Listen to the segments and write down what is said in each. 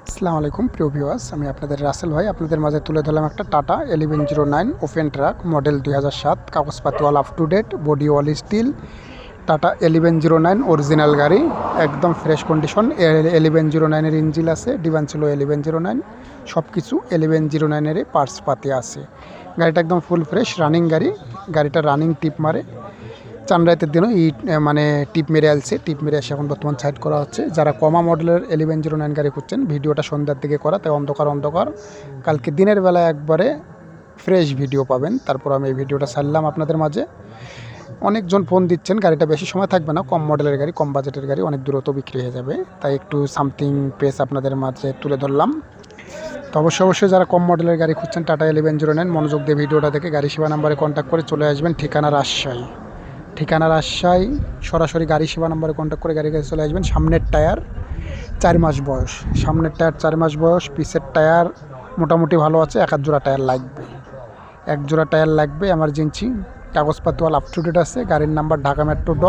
আসসালামু আলাইকুম, প্রিয় ভিউয়ার্স আমি আপনাদের রাসেল ভাই। আপনাদের মাঝে তুলে ধরলাম একটা Tata eleven zero nine open truck model দুই হাজার সাত। কাগজপাতি all up to date body all steel Tata eleven zero nine original গাড়ি। একদম ফ্রেশ কন্ডিশন এলিভেন জিরো নাইনের ইঞ্জিল আছে ডিভান ছিল এলিভেন জিরো নাইন। সব কিছু এলিভেন জিরো নাইনেরই পার্টস পাতি আছে। গাড়িটা একদম ফুল ফ্রেশ রানিং গাড়ি। গাড়িটা রানিং টিপ মারে। চানরাইতের দিনও ই মানে টিপ মেরে আসছে টিপ মেরে এসে এখন বর্তমান সাইড করা হচ্ছে। যারা কমা মডেলের এলিভেন জিরো নাইন গাড়ি খুঁজছেন, ভিডিওটা সন্ধ্যার দিকে করা, তাই অন্ধকার অন্ধকার। কালকে দিনের বেলা একবারে ফ্রেশ ভিডিও পাবেন। তারপর আমি এই ভিডিওটা ছাড়লাম আপনাদের মাঝে। অনেকজন ফোন দিচ্ছেন, গাড়িটা বেশি সময় থাকবে না। কম মডেলের গাড়ি, কম বাজেটের গাড়ি, অনেক দূরত্ব বিক্রি হয়ে যাবে। তাই একটু সামথিং পেস আপনাদের মাঝে তুলে ধরলাম। তো অবশ্যই অবশ্যই যারা কম মডেলের গাড়ি খুঁজছেন টাটা এলিভেন জিরো নাইন মনোযোগ দিয়ে ভিডিওটা দেখে গাড়ি সেবা নাম্বারে কন্ট্যাক্ট করে চলে আসবেন ঠিকানা রাজশাহী। ঠিকানা রাজশাহী। সরাসরি গাড়ি সেবা নম্বরে কন্ট্যাক্ট করে গাড়ি কাছে চলে আসবেন। সামনের টায়ার চার মাস বয়স। সামনের টায়ার চার মাস বয়স। পিসের টায়ার মোটামুটি ভালো আছে। এক জোড়া টায়ার লাগবে। এক জোড়া টায়ার লাগবে। এমার্জেন্সি কাগজপাতওয়াল আপ টু ডেট আছে। গাড়ির নাম্বার ঢাকা মেট্রো ড।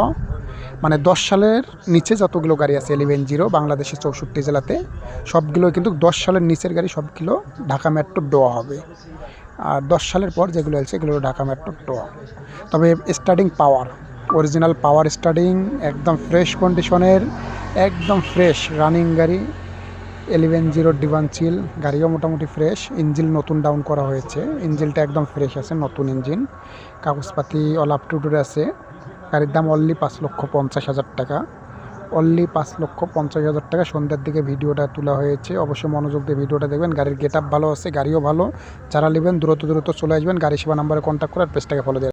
মানে দশ সালের নিচে যতগুলো গাড়ি আছে এলিভেন জিরো বাংলাদেশের চৌষট্টি জেলাতে, সবগুলো কিন্তু দশ সালের নিচের গাড়ি সবগুলো ঢাকা মেট্রো ড হবে। আর দশ সালের পর যেগুলো আছে, এগুলো ঢাকা মেট্রো ড তবে starting power original power starting একদম ফ্রেশ কন্ডিশনের একদম ফ্রেশ রানিং গাড়ি এলিভেন জিরো ডিভান চিল গাড়িও মোটামুটি ফ্রেশ ইঞ্জিল নতুন ডাউন করা হয়েছে ইঞ্জিলটা একদম ফ্রেশ আছে, নতুন ইঞ্জিন কাগজপাতি অল আপ টু ডেট আছে, গাড়ির দাম অনলি পাঁচ লক্ষ পঞ্চাশ হাজার টাকা অনলি পাঁচ লক্ষ পঞ্চাশ হাজার টাকা, সন্ধ্যার দিকে ভিডিওটা তোলা হয়েছে, অবশ্যই মনোযোগ দিয়ে ভিডিওটা দেখবেন, গাড়ির গেট ভালো আছে, গাড়িও ভালো, যারা নেবেন দ্রুত দ্রুত চলে আসবেন গাড়ি সেবা নাম্বারে কন্ট্যাক্ট করে আর পেজটাকে ফলো দিয়ে